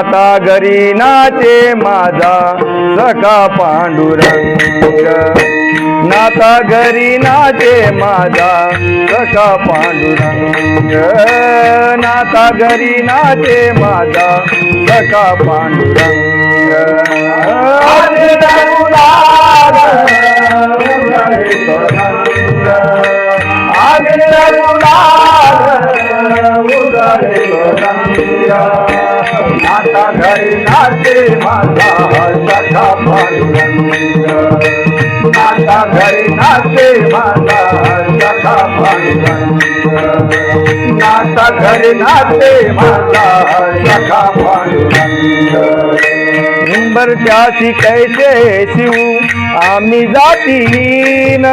आता घरी नाचे माझा सखा पांडुरंग. नाता घरी नाचे माझा सखा पांडुरंग. नाता घरी नाचे माझा सखा पांडुरंग. आज घरी नाचे माझा सखा पांडुरंग नाता घरी नाचे माझा सखा पांडुरंग नाता घरी नाचे माझा सखा पांडुरंग उंबरच्याशी कैसे शिव आम्ही जातीन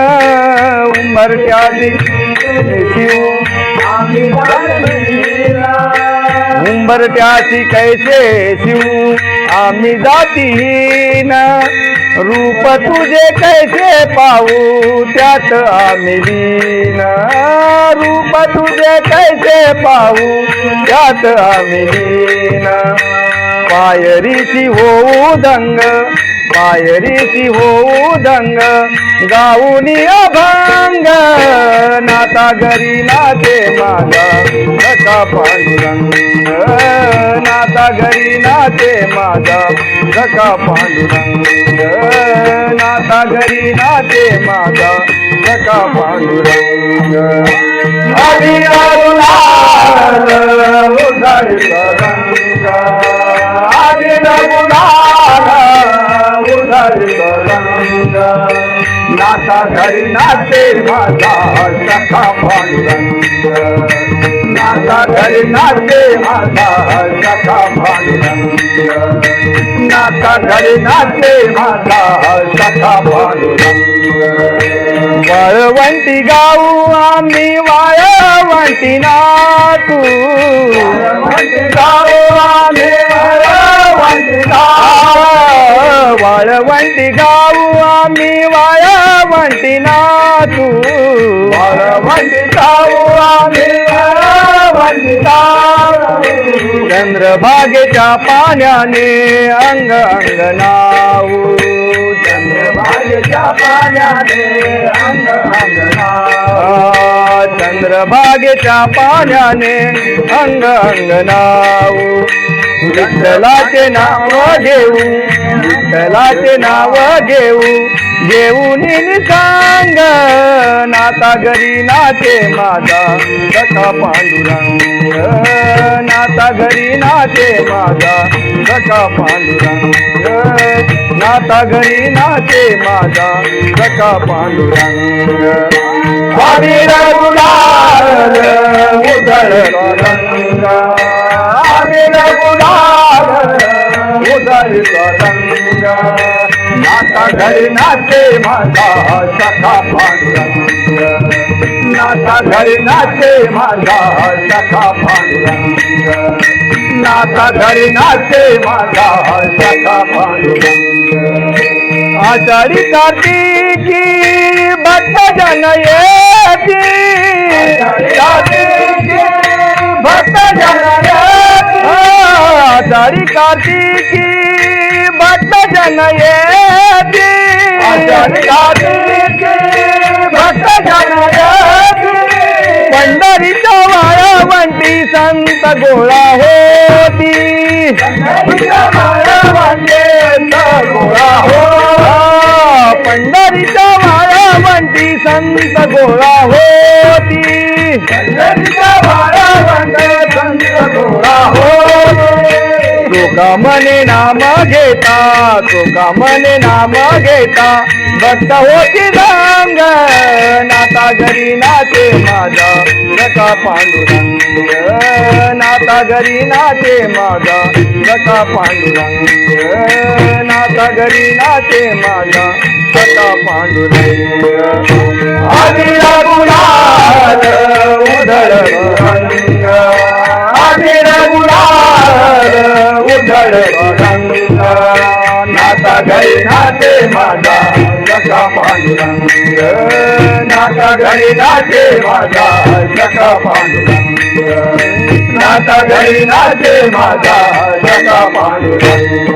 उंबरच्याशी शिव आम्ही जातीन उंबरट्याची कैसे शिवू? आम्ही जातीन. रूप तुझे कैसे पाहू? त्यात आम्ही लीन. रूप तुझे कैसे पाहू? त्यात आम्ही लीन. पायरीची होऊ दंग. पायरीची होऊ दंग. गाऊनी अभंग. नाता घरी नाचे माझा सखा पांडुरंग. नाता घरी नाते माझा सखा पांडुरंग नाता घरी नाते माझा सखा पांडुरंग हरी रघुनाथ उधळ रंग. नाता घरी नाते माझा सखा पांडुरंग माझा सखा माझा सखा पांडुरंग वाळवंटी गाऊ आम्ही वाळवंटी नातू गाऊ आम्ही वाळवंटी गाऊ आम्ही वाळवंटी नातू वाळवंटी गाऊ चंद्रभागेच्या पाण्याने अंग अंग नाऊ चंद्रभागेच्या पाण्याने अंग अंग नाऊ चंद्रभागेच्या पाण्याने अंग अंग नाऊ विठ्ठलाचे नाव घेऊ विठ्ठलाचे नाव घेऊ. घेऊन सांग. नाता घरी नाचे माझा. सखा पांडुरंग. नाता घरी नाचे माझा. सखा पांडुरंग. नाता घरी नाचे माझा. सखा पांडुरंग. स्वामी रघुनाथ उधळ रंग स्वामी रघुनाथ उधळ रंग नाता घरी नाचे माझा सखा पांडुरंग. नाता घरी नाचे माझा सखा पांडुरंग. नाता घरी नाचे माझा सखा पांडुरंग. आषाढी कार्तिकी भक्त जन येती कार्तिकी भक्त जन येती आषाढी कार्तिकी भक्त जन येती आषाढी कार्तिकी भक्त जन येती पंढरीच्या वाळवंटी संत गोळा होती. पंढरीच्या वाळवंटी संत गोळा होती। तुका नाम घेता तुकामने नाम घेता. भक्त होती रंग नाता घरी नाते माझा. सखा पांडुरंग नाता घरी नाते माझा. सखा पांडुरंग नाता घरी नाते माझा. सखा पांडुरंग. आधी रघुनाथ उधळ घरी नाते माझा सखा पांडुरंग नाता घरी नाते माझा सखा पांडुरंग नाता घरी नाते माझा सखा पांडुरंग.